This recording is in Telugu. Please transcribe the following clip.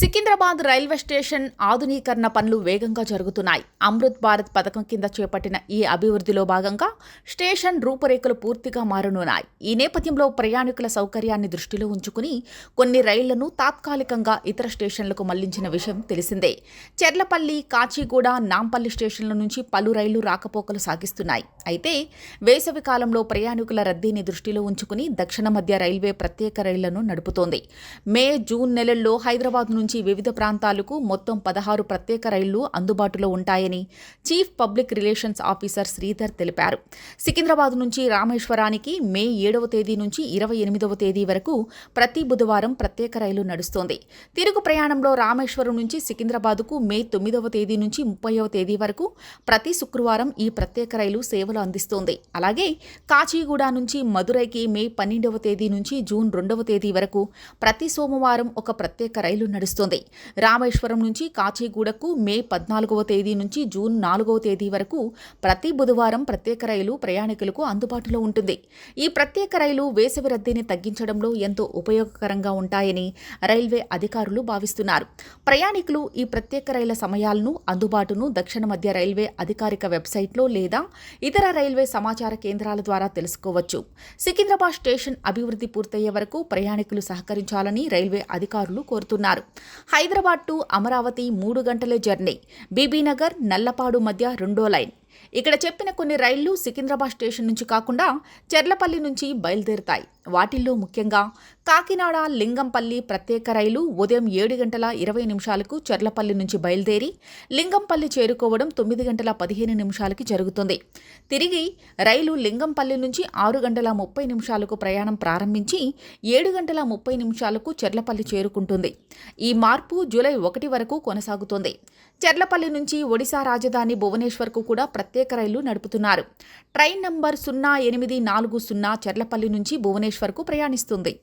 సికింద్రాబాద్ రైల్వే స్టేషన్ ఆధునీకరణ పనులు వేగంగా జరుగుతున్నాయి. అమృత్ భారత్ పథకం కింద చేపట్టిన ఈ అభివృద్ధిలో భాగంగా స్టేషన్ రూపురేఖలు పూర్తిగా మారనున్నాయి. ఈ నేపథ్యంలో ప్రయాణికుల సౌకర్యాన్ని దృష్టిలో ఉంచుకుని కొన్ని రైళ్ళను తాత్కాలికంగా ఇతర స్టేషన్లకు మళ్ళించిన విషయం తెలిసిందే. చెర్లపల్లి కాచిగూడ నాంపల్లి స్టేషన్ల నుంచి పలు రైళ్ళు రాకపోకలు సాగిస్తున్నాయి. అయితే వేసవి కాలంలో ప్రయాణికుల రద్దీని దృష్టిలో ఉంచుకుని దక్షిణ మధ్య రైల్వే ప్రత్యేక రైళ్ళను నడుపుతోంది. మే జూన్ నెలల్లో హైదరాబాద్ నుంచి వివిధ ప్రాంతాలకు మొత్తం పదహారు ప్రత్యేక రైళ్ళు అందుబాటులో ఉంటాయని chief public relations officer Sridhar తెలిపారు. సికింద్రాబాద్ నుంచి రామేశ్వరానికి మే ఏడవ తేదీ నుంచి ఇరవై ఎనిమిదవ తేదీ వరకు ప్రతి బుధవారం ప్రత్యేక రైలు నడుస్తోంది. తిరుగు ప్రయాణంలో రామేశ్వరం నుంచి సికింద్రాబాద్కు మే తొమ్మిదవ తేదీ నుంచి ముప్పైవ తేదీ వరకు ప్రతి శుక్రవారం ఈ ప్రత్యేక రైలు సేవలు అందిస్తోంది. అలాగే కాచిగూడ నుంచి మదురైకి మే పన్నెండవ తేదీ నుంచి జూన్ రెండవ తేదీ వరకు ప్రతి సోమవారం ఒక ప్రత్యేక రైలు నడుస్తుంది. రామేశ్వరం నుంచి కాచిగూడకు మే పద్నాలుగవ తేదీ నుంచి జూన్ నాలుగవ తేదీ వరకు ప్రతి బుధవారం ప్రత్యేక రైలు ప్రయాణికులకు అందుబాటులో ఉంటుంది. ఈ ప్రత్యేక రైలు వేసవి రద్దీని తగ్గించడంలో ఎంతో ఉపయోగకరంగా ఉంటాయని రైల్వే అధికారులు భావిస్తున్నారు. ప్రయాణికులు ఈ ప్రత్యేక రైళ్ళ సమయాలను అందుబాటును దక్షిణ మధ్య రైల్వే అధికారిక వెబ్సైట్లో లేదా ఇతర రైల్వే సమాచార కేంద్రాల ద్వారా తెలుసుకోవచ్చు. సికింద్రాబాద్ స్టేషన్ అభివృద్ధి పూర్తయ్యే వరకు ప్రయాణికులు సహకరించాలని రైల్వే అధికారులు కోరుతున్నారు. హైదరాబాద్ టు అమరావతి మూడు గంటల జర్నీ. బీబీనగర్ నల్లపాడు మధ్య రెండో లైన్. ఇక్కడ చెప్పిన కొన్ని రైళ్ళు సికింద్రాబాద్ స్టేషన్ నుంచి కాకుండా చెర్లపల్లి నుంచి బయలుదేరుతాయి. వాటిల్లో ముఖ్యంగా కాకినాడ లింగంపల్లి ప్రత్యేక రైలు ఉదయం ఏడు గంటల ఇరవై నిమిషాలకు చెర్లపల్లి నుంచి బయలుదేరి లింగంపల్లి చేరుకోవడం తొమ్మిది గంటల పదిహేను నిమిషాలకి జరుగుతుంది. తిరిగి రైలు లింగంపల్లి నుంచి ఆరు గంటల ముప్పై నిమిషాలకు ప్రయాణం ప్రారంభించి ఏడు గంటల ముప్పై నిమిషాలకు చెర్లపల్లి చేరుకుంటుంది. ఈ మార్పు జూలై ఒకటి వరకు కొనసాగుతుంది. చెర్లపల్లి నుంచి ఒడిశా రాజధాని భువనేశ్వర్కు కూడా ప్రత్యేక రైలు నడుపుతున్నారు. ట్రైన్ నంబర్ సున్నా ఎనిమిది నాలుగు సున్నా చెర్లపల్లి నుంచి భువనేశ్వర్కు ప్రయాణిస్తుంది.